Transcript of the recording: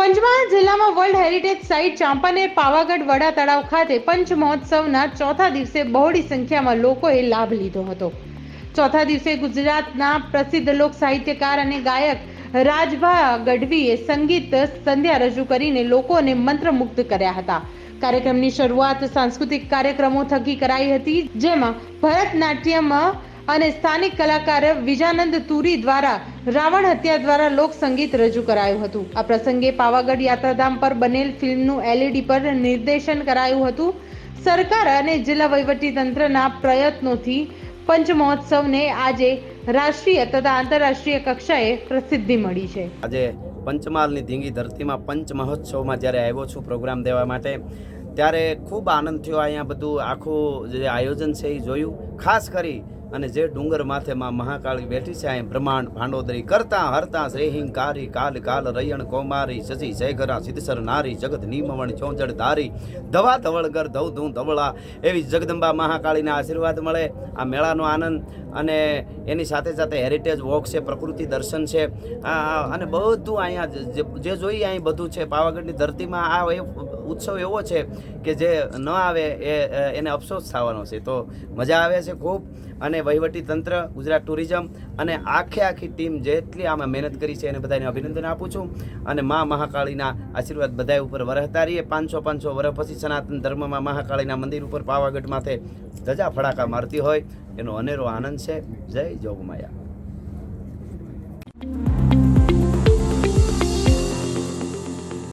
પંચમહાલ જિલ્લામાં world heritage site Champaner Pavagadh Vada Talav ખાતે પંચ મહોત્સવના ચોથા દિવસે બહોળી સંખ્યામાં લોકોએ લાભ લીધો હતો. ચોથા દિવસે ગુજરાતના પ્રસિદ્ધ લોક સાહિત્યકાર અને ગાયક રાજભા ગઢવીએ સંગીત સંધ્યા રજૂ કરીને લોકોને મંત્રમુગ્ધ કર્યા હતા. કાર્યક્રમની શરૂઆત સાંસ્કૃતિક કાર્યક્રમો થકી કરાઈ હતી, જેમાં ભરતનાટ્યમ અને સ્થાનિક કલાકાર વિજાનંદ તુરી દ્વારા રાવણ હત્યા દ્વારા લોક સંગીત રજૂ કરાયું હતું. આ પ્રસંગે પાવાગઢ યાત્રાધામ પર બનેલ ફિલ્મનું એલઈડી પર નિર્દેશન કરાયું હતું. સરકાર અને જિલ્લા વહીવટી તંત્રના પ્રયત્નોથી પંચ મહોત્સવને આજે રાષ્ટ્રીય તથા આંતરરાષ્ટ્રીય કક્ષાએ પ્રસિદ્ધિ મળી છે. આજે પંચમહાલની ધીંગી ધરતીમાં પંચ મહોત્સવમાં જ્યારે આવ્યો છું પ્રોગ્રામ દેવા માટે, ત્યારે ખૂબ આનંદ થયો. અહીંયા બધું આખું જે આયોજન છે એ જોયું. ખાસ કરી અને જે ડુંગર માથે માં મહાકાળી બેઠી છે અહીં બ્રહ્માંડ ભાંડોદરી કરતા, હરતા, શ્રેહિંકારી, કાલ કાલ, રયણ, કૌમારી, શશી, શેખરા, સિદ્ધસર, નારી, જગત, નિમવણ ચોંચડ ધારી ધવા, ધવળગર ધવ ધૂ, ધવળા, એવી જગદંબા મહાકાળીના આશીર્વાદ મળે. આ મેળાનો આનંદ અને એની સાથે સાથે હેરિટેજ વોક છે, પ્રકૃતિ દર્શન છે. અને બધું અહીંયા જે- જોઈએ અહીં બધું છે. પાવાગઢની ધરતીમાં આ ઉત્સવ એવો છે કે જે ન આવે એ એને અફસોસ થવાનો છે. તો મજા આવે છે ખૂબ. અને વહીવટી તંત્ર ગુજરાત ટુરિઝમ અને આખે આખી ટીમ જેટલી આમાં મહેનત કરી છે એને બધાને અભિનંદન આપું છું. અને મા મહાકાળીના આશીર્વાદ બધા ઉપર વરહતા રહીએ પાંચસો પાંચસો વર્ષ પછી સનાતન ધર્મમાં મહાકાળીના મંદિર ઉપર પાવાગઢ માથે ધજા ફડાકા મારતી હોય. એનો અનેરો આનંદ છે. જય જોગમાયા.